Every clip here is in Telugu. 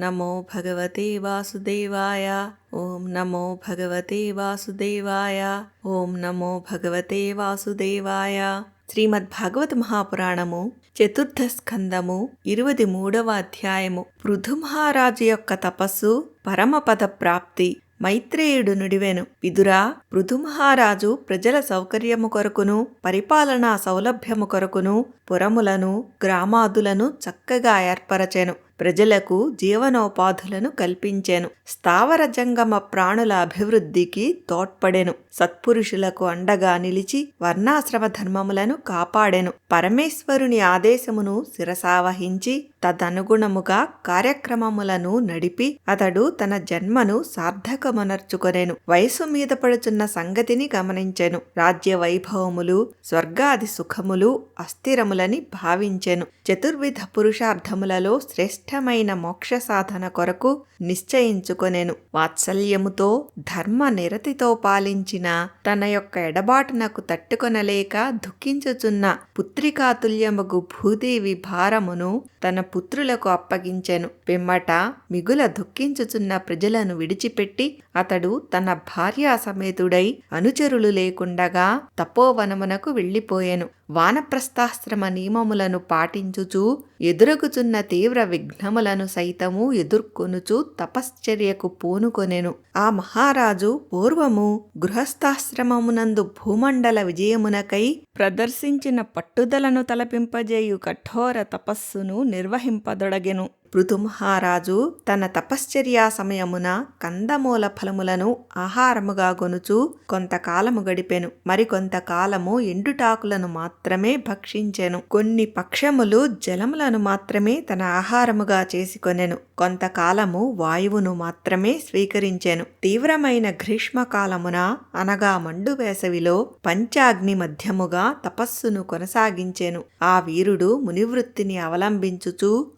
నమో భగవతే వాసుదేవాయ. ఓం నమో భగవతే వాసుదేవాయ. ఓం నమో భగవతే వాసుదేవాయ. శ్రీమద్ భాగవత మహాపురాణము చతుర్థ స్కందము ఇరువది మూడవ అధ్యాయము. పృథు మహారాజు యొక్క తపస్సు పరమపద ప్రాప్తి. మైత్రేయుడు నుడివెను. విదురా పృథు మహారాజు ప్రజల సౌకర్యము కొరకును పరిపాలనా సౌలభ్యము కొరకును పురములను గ్రామాదులను చక్కగా ఏర్పరచెను. ప్రజలకు జీవనోపాధులను కల్పించెను. స్థావర జంగమ ప్రాణుల అభివృద్ధికి తోడ్పడెను. సత్పురుషులకు అండగా నిలిచి వర్ణాశ్రమ ధర్మములను కాపాడెను. పరమేశ్వరుని ఆదేశమును శిరసావహించి తదనుగుణముగా కార్యక్రమములను నడిపి అతడు తన జన్మను సార్థకమునర్చుకొనెను. వయసు మీద పడుచున్న సంగతిని గమనించెను. రాజ్య వైభవములు స్వర్గాది సుఖములు అస్థిరములని భావించెను. చతుర్విధ పురుషార్థములలో శ్రేష్టమైన మోక్ష సాధన కొరకు నిశ్చయించుకొనెను. వాత్సల్యముతో ధర్మ నిరతితో పాలించిన తన యొక్క ఎడబాటునకు తట్టుకొనలేక దుఃఖించుచున్న పుత్రికాతుల్యముగు భూదేవి భారమును తన పుత్రులకు అప్పగించెను. పిమ్మట మిగుల దుఃఖించుచున్న ప్రజలను విడిచిపెట్టి అతడు తన భార్యా సమేతుడై అనుచరులు లేకుండగా తపోవనమునకు వెళ్ళిపోయెను. వానప్రస్థాశ్రమ నియమములను పాటించుచూ ఎదురుగుచున్న తీవ్ర విఘ్నములను సైతము ఎదుర్కొనుచు తపశ్చర్యకు పూనుకొనెను. ఆ మహారాజు పూర్వము గృహస్థాశ్రమమునందు భూమండల విజయమునకై ప్రదర్శించిన పట్టుదలను తలపింపజేయు కఠోర తపస్సును నిర్వహింపదొడగెను. పృథు మహారాజు తన తపశ్చర్యా సమయమున కందమూల ఫలములను ఆహారముగా గొనుచు కొంతకాలము గడిపెను. మరికొంతకాలము ఎండుటాకులను మాత్రమే భక్షించెను. కొన్ని పక్షములు జలములను మాత్రమే తన ఆహారముగా చేసుకొనెను. కొంతకాలము వాయువును మాత్రమే స్వీకరించెను. తీవ్రమైన గ్రీష్మకాలమున అనగా మండు వేసవిలో పంచాగ్ని మధ్యముగా తపస్సును కొనసాగించెను. ఆ వీరుడు మునివృత్తిని అవలంబించుచు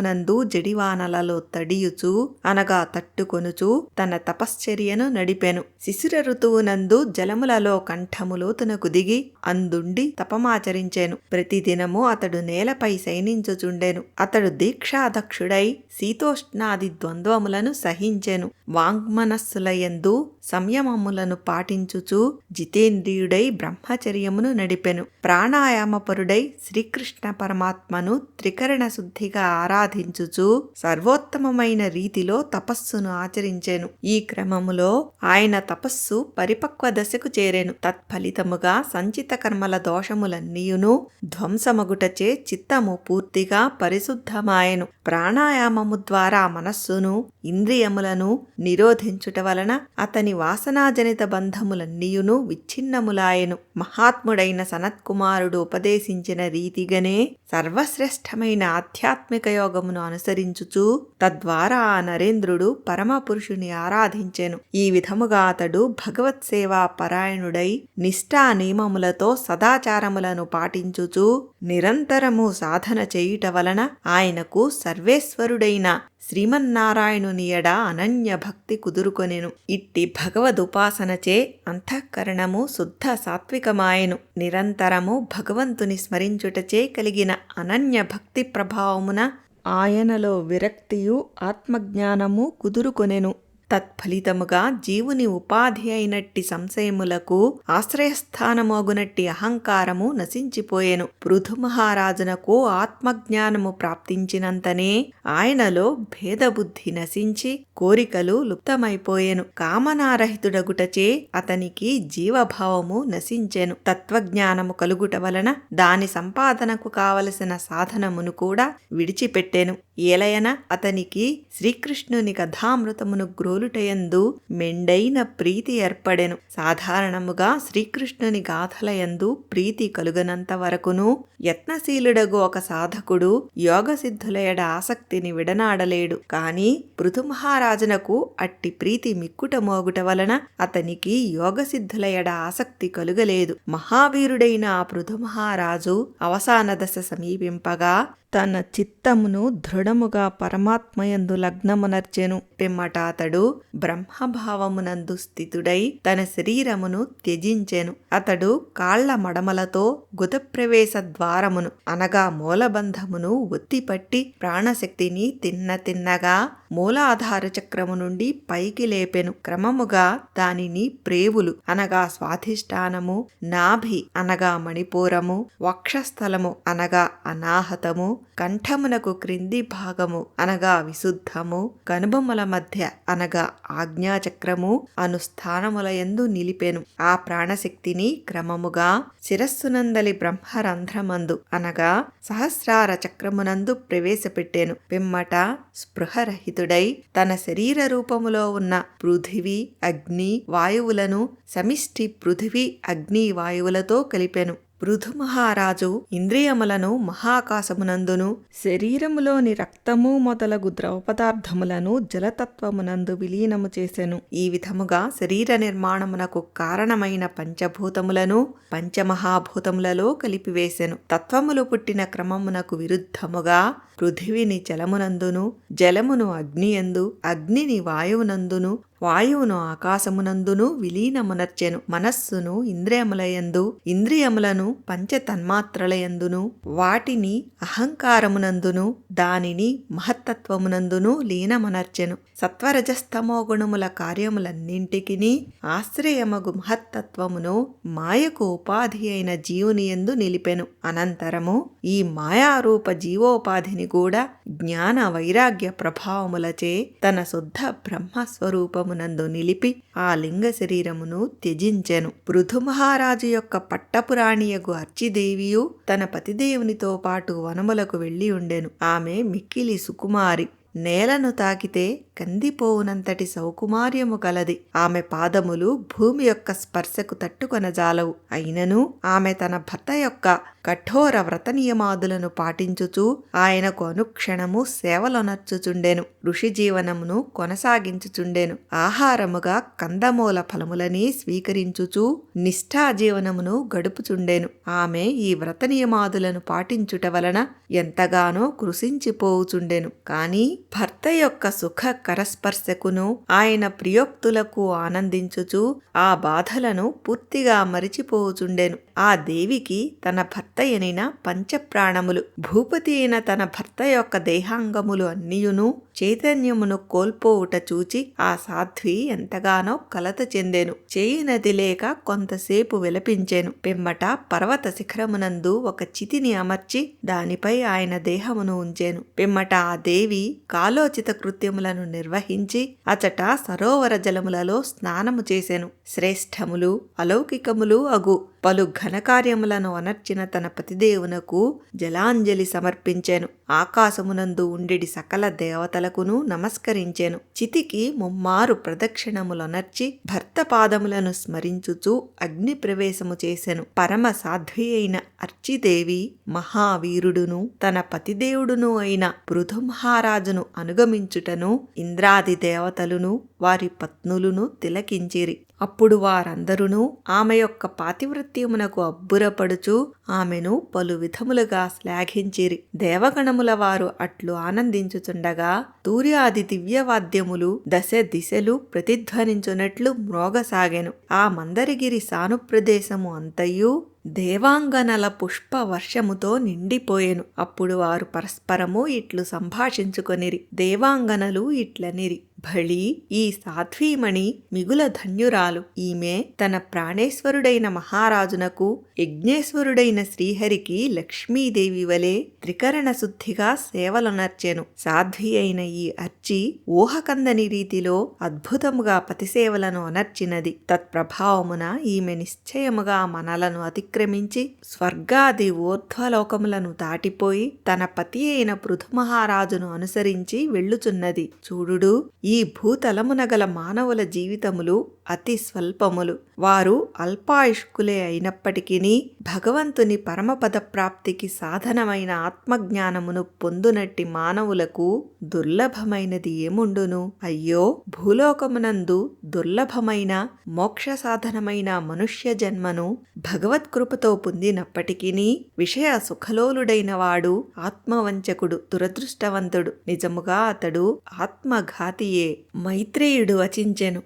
వర్షాకాలమునందు జడివానలలో తడియుచు అనగా తట్టుకొనుచు తన తపశ్చర్యను నడిపెను. శిశిర ఋతువునందు జలములలో కంఠములోతునకు దిగి అందుండి తపమాచరించెను. ప్రతిదినము అతడు నేలపై శయనించుచుండెను. అతడు దీక్షాదక్షుడై శీతోష్ణాది ద్వంద్వములను సహించెను. వాంగ్మనస్సులయందు సంయమములను పాటించుచు జితేంద్రియుడై బ్రహ్మచర్యమును నడిపెను. ప్రాణాయామపరుడై శ్రీకృష్ణ పరమాత్మను త్రికరణ శుద్ధిగా ఆరా ఆరాధించుచు సర్వోత్తమమైన రీతిలో తపస్సును ఆచరించాను. ఈ క్రమములో ఆయన తపస్సు పరిపక్వ దశకు చేరాను. తత్ఫలితముగా సంచిత కర్మల దోషములన్నీయును ధ్వంసమగుటచే చిత్తము పూర్తిగా పరిశుద్ధమాయెను. ప్రాణాయామము ద్వారా మనస్సును ఇంద్రియములను నిరోధించుట వలన అతని వాసనాజనిత బంధములన్నీయును విచ్ఛిన్నములాయెను. మహాత్ముడైన సనత్కుమారుడు ఉపదేశించిన రీతిగనే సర్వశ్రేష్టమైన ఆధ్యాత్మిక యోగమును అనుసరించుచు తద్వారా నరేంద్రుడు పరమపురుషుని ఆరాధించెను. ఈ విధముగా అతడు భగవత్ సేవా పరాయణుడై నిష్ఠా నియమములతో సదాచారములను పాటించుచు నిరంతరము సాధన చేయుట వలన ఆయనకు సర్వేశ్వరుడైన శ్రీమన్నారాయణుని ఎడ అనన్య భక్తి కుదురుకొనెను. ఇట్టి భగవదుపాసనచే అంతఃకరణము శుద్ధ సాత్వికమాయెను. నిరంతరము భగవంతుని స్మరించుటచే కలిగిన అనన్య భక్తి ప్రభావమున ఆయనలో విరక్తియు ఆత్మజ్ఞానము కుదురుకొనెను. తత్ఫలితముగా జీవుని ఉపాధి అయినట్టి సంశయములకు ఆశ్రయస్థానమోగునట్టి అహంకారము నశించిపోయెను. పృథు మహారాజునకు ఆత్మజ్ఞానము ప్రాప్తించినంతనే ఆయనలో భేదబుద్ధి నశించి కోరికలు లుప్తమైపోయెను. కామనారహితుడగుటచే అతనికి జీవభావము నశించెను. తత్వజ్ఞానము కలుగుట వలన దాని సంపాదనకు కావలసిన సాధనమును కూడా విడిచిపెట్టెను. ఏలయన అతనికి శ్రీకృష్ణుని కథామృతమును తోలుటయందు మెండైన ప్రీతి ఏర్పడెను. సాధారణముగా శ్రీకృష్ణుని గాథలయందు ప్రీతి కలుగనంత వరకును యత్నశీలుడగు ఒక సాధకుడు యోగసిద్ధులయడ ఆసక్తిని విడనాడలేడు. కాని పృథుమహారాజునకు అట్టి ప్రీతి మిక్కుట మోగుట వలన అతనికి యోగసిద్ధులయడ ఆసక్తి కలుగలేదు. మహావీరుడైన ఆ పృథుమహారాజు అవసాన దశ సమీపింపగా తన చిత్తమును దృఢముగా పరమాత్మయందు లగ్నమునర్చెను పిమ్మట అతడు బ్రహ్మభావమునందు స్థితుడై తన శరీరమును త్యజించెను. అతడు కాళ్ళ మడమలతో గుతప్రవేశ ద్వారమును అనగా మూలబంధమును ఒత్తిపట్టి ప్రాణశక్తిని తిన్న తిన్నగా మూలాధార చక్రము నుండి పైకి లేపెను క్రమముగా దానిని ప్రేవులు అనగా స్వాధిష్టానము నాభి అనగా మణిపూరము వక్షస్థలము అనగా అనాహతము కంఠమునకు క్రింది భాగము అనగా విశుద్ధము కనుబొమ్మల మధ్య అనగా ఆజ్ఞాచక్రము అను స్థానముల యందు నిలిపెను. ఆ ప్రాణశక్తిని క్రమముగా శిరస్సునందలి బ్రహ్మరంధ్రమందు అనగా సహస్రార చక్రమునందు ప్రవేశపెట్టెను. పిమ్మట స్పృహరహిత స్థితుడై తన శరీర రూపములో ఉన్న పృథివీ అగ్ని వాయువులను సమిష్టి పృథివీ అగ్ని వాయువులతో కలిపెను. పృథు మహారాజు ఇంద్రియములను మహాకాశమునందును శరీరములోని రక్తము మొదలగు ద్రవ పదార్థములను జలతత్వమునందు విలీనము చేసెను. ఈ విధముగా శరీర నిర్మాణమునకు కారణమైన పంచభూతములను పంచమహాభూతములలో కలిపివేసెను. తత్వములు పుట్టిన క్రమమునకు విరుద్ధముగా పృథివిని జలమునందును జలమును అగ్నియందు అగ్నిని వాయువునందును వాయువును ఆకాశమునందును విలీనమునర్చెను. మనస్సును ఇంద్రియములయందు ఇంద్రియములను పంచతన్మాత్రలయందును వాటిని అహంకారమునందును దానిని మహత్తత్వమునందును లీనమునర్చెను. సత్వరజస్తమో గుణముల కార్యములన్నింటికిని ఆశ్రయమగు మహత్తత్వమును మాయకు ఉపాధి అయిన జీవుని ఎందు నిలిపెను. అనంతరము ఈ మాయారూప జీవోపాధిని కూడా జ్ఞాన వైరాగ్య ప్రభావములచే తన శుద్ధ బ్రహ్మస్వరూపమునందు నిలిపి ఆ లింగ శరీరమును త్యజించెను. పృథు మహారాజు యొక్క పట్టపురాణియగు అర్చిదేవియు తన పతిదేవునితో పాటు వనములకు వెళ్ళి ఉండెను. ఆమె మిక్కిలి సుకుమారి. నేలను తాకితే కందిపోవునంతటి సౌకుమార్యము కలది. ఆమె పాదములు భూమి యొక్క స్పర్శకు తట్టుకొనజాలవు. అయినను ఆమె తన భర్త యొక్క కఠోర వ్రత నియమాదులను పాటించుచు ఆయనకు అనుక్షణము సేవలొనర్చుచుండెను. ఋషి జీవనమును కొనసాగించుచుండెను. ఆహారముగా కందమూల ఫలములని స్వీకరించుచు నిష్ఠా జీవనమును గడుపుచుండెను. ఆమె ఈ వ్రత నియమాదులను పాటించుట వలన ఎంతగానో కృషించిపోవుచుండెను కానీ భర్త యొక్క సుఖ కరస్పర్శకును ఆయన ప్రియోక్తులకు ఆనందించుచు ఆ బాధలను పూర్తిగా మరిచిపోవుచుండెను ఆ దేవికి తన భర్త ఎనిన పంచప్రాణములు. భూపతి అయిన తన భర్త యొక్క దేహాంగములు అన్నియును చైతన్యమును కోల్పోవుట చూచి ఆ సాధ్వి ఎంతగానో కలత చెందెను. చేయినది లేక కొంతసేపు విలపించెను. పిమ్మట పర్వత శిఖరమునందు ఒక చితిని అమర్చి దానిపై ఆయన దేహమును ఉంచెను. పిమ్మట ఆ దేవి కాలోచిత కృత్యములను నిర్వహించి అచట సరోవర జలములలో స్నానము చేశాను శ్రేష్టములు అలౌకికములు అగు. పలు ఘనకార్యములను అనర్చిన తన పతిదేవునకు జలాంజలి సమర్పించెను. ఆకాశమునందు ఉండిడి సకల దేవతలకును నమస్కరించాను. చితికి ముమ్మారు ప్రదక్షిణములొనర్చి భర్త పాదములను స్మరించుచు అగ్ని ప్రవేశము చేసెను. పరమ సాధ్వి అయిన అర్చిదేవి మహావీరుడును తన పతిదేవుడును అయిన బృధుమహారాజును అనుగమించుటను ఇంద్రాది దేవతలును వారి పత్నులును తిలకించిరి. అప్పుడు వారందరూ ఆమె యొక్క పాతివృత్యమునకు అబ్బురపడుచు ఆమెను పలు విధములుగా శ్లాఘించిరి. దేవగణముల వారు అట్లు ఆనందించుచుండగా తూర్యాది దివ్యవాద్యములు దశ దిశలు ప్రతిధ్వనించునట్లు మ్రోగసాగెను. ఆ మందరగిరి సానుప్రదేశము అంతయు దేవాంగనల పుష్ప వర్షముతో నిండిపోయెను. అప్పుడు వారు పరస్పరము ఇట్లు సంభాషించుకొనిరి. దేవాంగనలు ఇట్లనిరి. భళి ఈ సాధ్వీమణి మిగుల ధన్యురాలు. ఈమె తన ప్రాణేశ్వరుడైన మహారాజునకు యజ్ఞేశ్వరుడైన శ్రీహరికి లక్ష్మీదేవి వలె త్రికరణ శుద్ధిగా సేవలొనర్చెను. సాధ్వి అయిన ఈ అర్చి ఊహకందని రీతిలో అద్భుతముగా పతిసేవలను అనర్చినది. తత్ప్రభావమున ఈమె నిశ్చయముగా మనలను అతిక్రమించి స్వర్గాది ఊర్ధ్వలోకములను దాటిపోయి తన పతి అయిన పృథుమహారాజును అనుసరించి వెళ్ళుచున్నది. చూడుడు ఈ భూతలమున గల మానవుల జీవితములు అతి స్వల్పములు. వారు అల్పాయుష్కులే అయినప్పటికీ భగవంతుని పరమపద ప్రాప్తికి సాధనమైన ఆత్మజ్ఞానమును పొందునట్టి మానవులకు దుర్లభమైనది ఏముండును? అయ్యో భూలోకమునందు దుర్లభమైన మోక్ష సాధనమైన మనుష్య జన్మను భగవత్కృపతో పొందినప్పటికీ విషయ సుఖలోలుడైన వాడు ఆత్మవంచకుడు దురదృష్టవంతుడు నిజముగా అతడు ఆత్మఘాతియే మైత్రేయుడు వచించెను.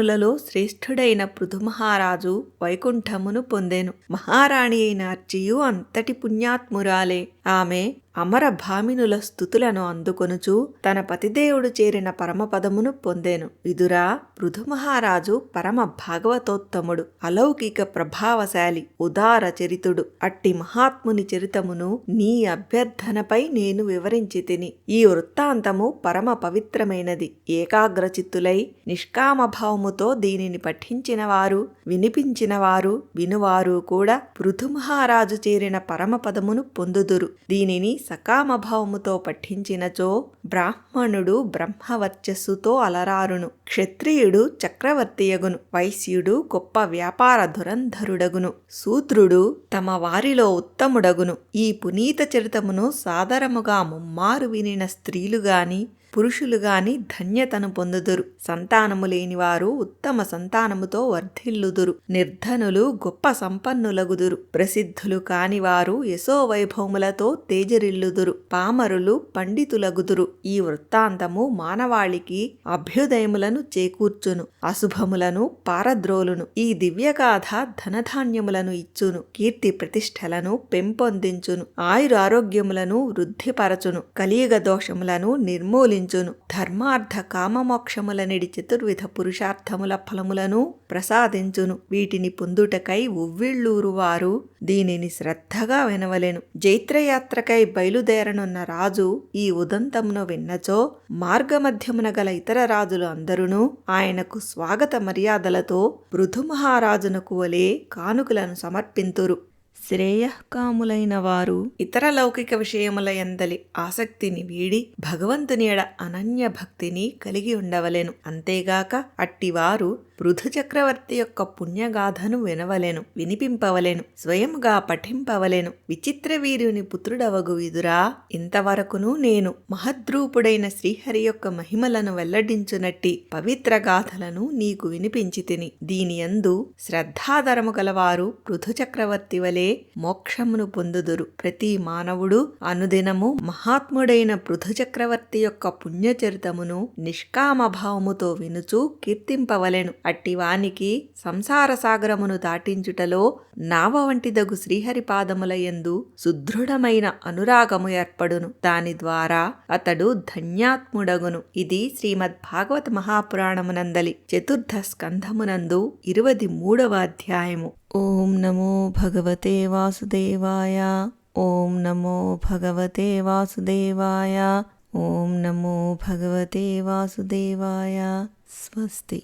ఆత్మజ్ఞానులలో శ్రేష్ఠుడైన పృథుమహారాజు వైకుంఠమును పొందెను. మహారాణి అయిన అర్చియు అంతటి పుణ్యాత్మురాలే. ఆమె అమర భామినుల స్థుతులను అందుకొనుచు తన పతిదేవుడు చేరిన పరమపదమును పొందెను. విదురా పృథుమహారాజు పరమ భాగవతోత్తముడు అలౌకిక ప్రభావశాలి ఉదార చరితుడు అట్టి మహాత్ముని చరితమును నీ అభ్యర్థనపై నేను వివరించి తిని ఈ వృత్తాంతము పరమ పవిత్రమైనది ఏకాగ్రచిత్తులై నిష్కామభావముతో దీనిని పఠించిన వారు వినిపించిన వారు వినువారు కూడా పృథుమహారాజు చేరిన పరమపదమును పొందుదురు. దీనిని సకామభావముతో పఠించినచో బ్రాహ్మణుడు బ్రహ్మవర్చస్సుతో అలరారును. క్షత్రియుడు చక్రవర్తియగును. వైశ్యుడు గొప్ప వ్యాపార ధురంధరుడగును. శూద్రుడు తమ వారిలో ఉత్తముడగును. ఈ పునీత చరితమును సాదరముగా ముమ్మారు వినిన స్త్రీలు గాని పురుషులు గాని ధన్యతను పొందుదురు. సంతానము లేనివారు ఉత్తమ సంతానముతో వర్ధిల్లుదురు. నిర్ధనులు గొప్ప సంపన్నులగుదురు. ప్రసిద్ధులు కానివారు యశోవైభవములతో తేజరిల్లుదురు. పామరులు పండితులగుదురు. ఈ వృత్తాంతము మానవాళికి అభ్యుదయములను చేకూర్చును. అశుభములను పారద్రోలును. ఈ దివ్యగాథ ధనధాన్యములను ఇచ్చును. కీర్తి ప్రతిష్టలను పెంపొందించును. ఆయురారోగ్యములను వృద్ధిపరచును. కలియుగ దోషములను నిర్మూలి ఫలించును ధర్మార్థ కామమోక్షములనిడి చతుర్విధ పురుషార్థముల ఫలములను ప్రసాదించును. వీటిని పొందుటకై ఉవ్విళ్ళూరు వారు దీనిని శ్రద్ధగా వినవలెను. జైత్రయాత్రకై బయలుదేరనున్న రాజు ఈ ఉదంతమును విన్నచో మార్గమధ్యమున గల ఇతర రాజులు అందరును ఆయనకు స్వాగత మర్యాదలతో పృథుమహారాజునకు వలె కానుకలను సమర్పింతురు. శ్రేయకాములైన వారు ఇతర లౌకిక విషయముల ఎందలి ఆసక్తిని వీడి భగవంతుని ఎడ అనన్య భక్తిని కలిగి ఉండవలెను. అంతేగాక అట్టివారు పృథు చక్రవర్తి యొక్క పుణ్యగాథను వినవలెను వినిపింపవలెను స్వయముగా పఠింపవలెను. విచిత్ర వీరుని పుత్రుడవగు విదురా. ఇంతవరకును నేను మహద్రూపుడైన శ్రీహరి యొక్క మహిమలను వెల్లడించునట్టి పవిత్ర గాథలను నీకు వినిపించి తిని దీని యందు శ్రద్ధాధరము గలవారు పృథు చక్రవర్తి వలె మోక్షమును పొందుదురు. ప్రతి మానవుడు అనుదినము మహాత్ముడైన పృథు చక్రవర్తి యొక్క పుణ్యచరితమును నిష్కామభావముతో వినుచు కీర్తింపవలెను. అట్టివానికి సంసార సాగరమును దాటించుటలో నావ వంటిదగు శ్రీహరిపాదముల యందు సుదృఢమైన అనురాగము ఏర్పడును. దాని ద్వారా అతడు ధన్యాత్ముడగును. ఇది శ్రీమద్ భాగవత మహాపురాణమునందలి చతుర్థ స్కంధమునందు ఇరువది మూడవ అధ్యాయము. ఓం నమో భగవతే వాసుదేవాయ. ఓం నమో భగవతే వాసుదేవాయ. ఓం నమో భగవతే వాసుదేవాయ. స్వస్తి.